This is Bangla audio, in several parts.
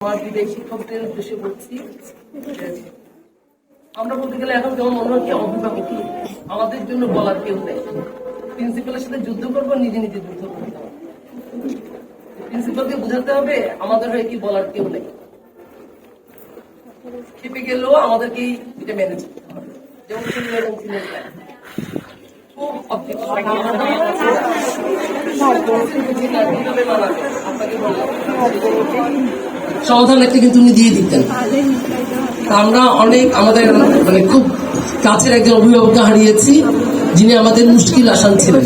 আমার বিদায়ী শিক্ষকদের উদ্দেশ্যে বলছি আমরা বলতে গেলে এখন কেমন মনে হয় অভিভাবক আমাদের জন্য বলার কেউ নেই। প্রিন্সিপালের সাথে যুদ্ধ করব নিজে নিজে যুদ্ধ করতে হবে প্রিন্সিপালকে বোঝাতে হবে আমাদের হয়ে কি বলার কেউ নেই। খেপে গেলেও আমাদেরকেই এটা ম্যানেজ করতে হবে। যেমন এরকম ছিল। খুব আপনাকে বললাম। সমাধান একটা কিন্তু উনি দিয়ে দিতেন। আমরা অনেক আমাদের মানে খুব কাছের একজন অভিভাবককে হারিয়েছি, যিনি আমাদের মুশকিল আসান ছিলেন।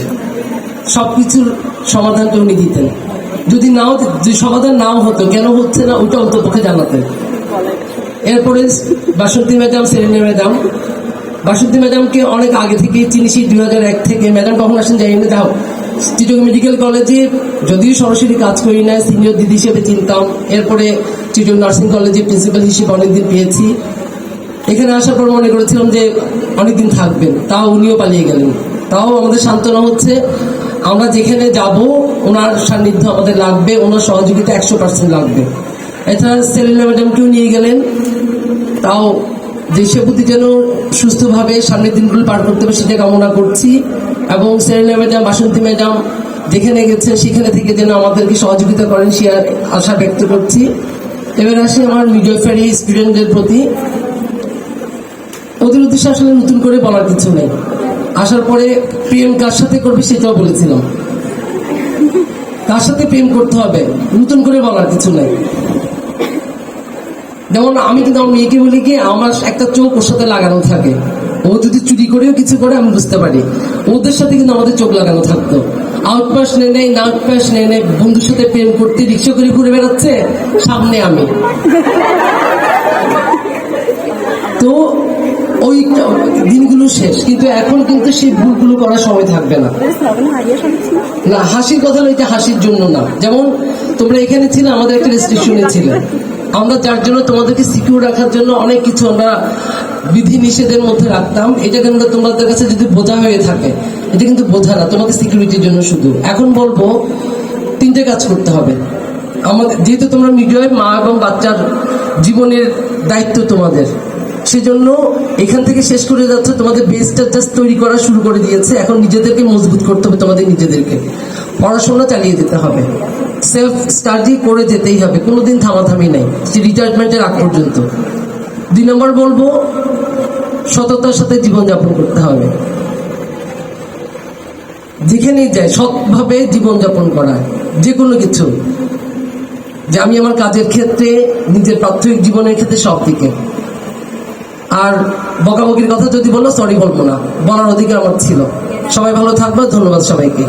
সবকিছুর সমাধানটা উনি দিতেন। যদি নাও, যদি সমাধান নাও হতো, কেন হচ্ছে না, ওটা অন্তপক্ষে জানাতেন। এরপরে বাসন্তী ম্যাডাম সেরেনা ম্যাডাম, বাসন্তী ম্যাডামকে অনেক আগে থেকে চিনিছি দুই হাজার এক থেকে, ম্যাডাম কখন আসেন জানি না যাও চিটং মেডিকেল কলেজে যদিও সরাসরি কাজ করি না সিনিয়র দিদি হিসেবে চিনতাম, এরপরে চিটং নার্সিং কলেজে প্রিন্সিপাল হিসেবে অনেকদিন পেয়েছি। এখানে আসার পর মনে করেছিলাম যে অনেকদিন থাকবেন, তাও উনিও পালিয়ে গেলেন। তাও আমাদের সান্ত্বনা হচ্ছে, আমরা যেখানে যাব, ওনার সান্নিধ্য আমাদের লাগবে, ওনার সহযোগিতা একশো পার্সেন্ট লাগবে। এছাড়া সেলিনা ম্যাডামকেও নিয়ে গেলেন, তাও দেশের প্রতি যেন সুস্থভাবে সামনের দিনগুলো পার করতে হবে সেটা কামনা করছি। এবং সেলিনা ম্যাডাম বাসন্তী ম্যাডাম যেখানে গেছেন সেখানে থেকে যেন আমাদেরকে সহযোগিতা করেন, সে আশা ব্যক্ত করছি। এবার আসি আমার মিডিয়াফারি স্টুডেন্টদের প্রতি। ওদের উদ্দেশ্যে আসলে নতুন করে বলার কিছু নেই। আসার পরে প্রেম কার সাথে করবে সেটাও বলেছিলাম। কার সাথে প্রেম করতে হবে, নতুন করে বলার কিছু নেই। যেমন আমি কিন্তু আমার মেয়েকে বলি কি, আমার একটা চোখ ওর সাথে লাগানো থাকে। ও যদি চুরি করেও কিছু করে, আমি বুঝতে পারি। ওদের সাথে কিন্তু আমাদের চোখ লাগানো থাকতো। আউটপাস নেই নেই নাউটপাস নেই নেই বন্ধুর সাথে প্রেম করতে, রিক্সা করে ঘুরে বেড়াচ্ছে, সামনে আমি। তো ওই দিনগুলো শেষ, কিন্তু এখন কিন্তু সেই ভুলগুলো করার সময় থাকবে না। না, হাসির কথা না এটা হাসির জন্য না। যেমন তোমরা এখানে ছিলে, আমাদের একটা রেস্ট্রিকশনে ছিলে। আমরা যার জন্য তোমাদেরকে সিকিউর রাখার জন্য অনেক কিছু আমরা বিধি নিষেধের মধ্যে রাখতাম এটা কিন্তু তোমাদের কাছে যদি বোঝা হয়ে থাকে, এটা কিন্তু বোঝা না তোমাদের সিকিউরিটির জন্য শুধু। এখন বলব, তিনটে কাজ করতে হবে। আমাদের যেহেতু তোমরা মিডিয়ায় মা এবং বাচ্চার জীবনের দায়িত্ব তোমাদের, সেজন্য এখান থেকে শেষ করে যাচ্ছে, তোমাদের বেসটা জাস্ট তৈরি করা শুরু করে দিয়েছে। এখন নিজেদেরকে মজবুত করতে হবে, তোমাদের নিজেদেরকে। পড়াশোনা চালিয়ে যেতে হবে। সেলফ স্টাডি করে যেতেই হবে, কোনোদিন থামাথামি নাই রিটায়ারমেন্টের আগ পর্যন্ত। দুই নম্বর বলব সততার সাথে জীবনযাপন করতে হবে। যেখানেই যায়, সৎভাবে জীবনযাপন করা যে কোনো কিছু। যে আমি আমার কাজের ক্ষেত্রে, নিজের প্রাথমিক জীবনের ক্ষেত্রে সব দিকে। আর বকাবকির কথা যদি বলো সরি বলব না। বলার অধিকার আমার ছিল। সবাই ভালো থাকবে, ধন্যবাদ সবাইকে।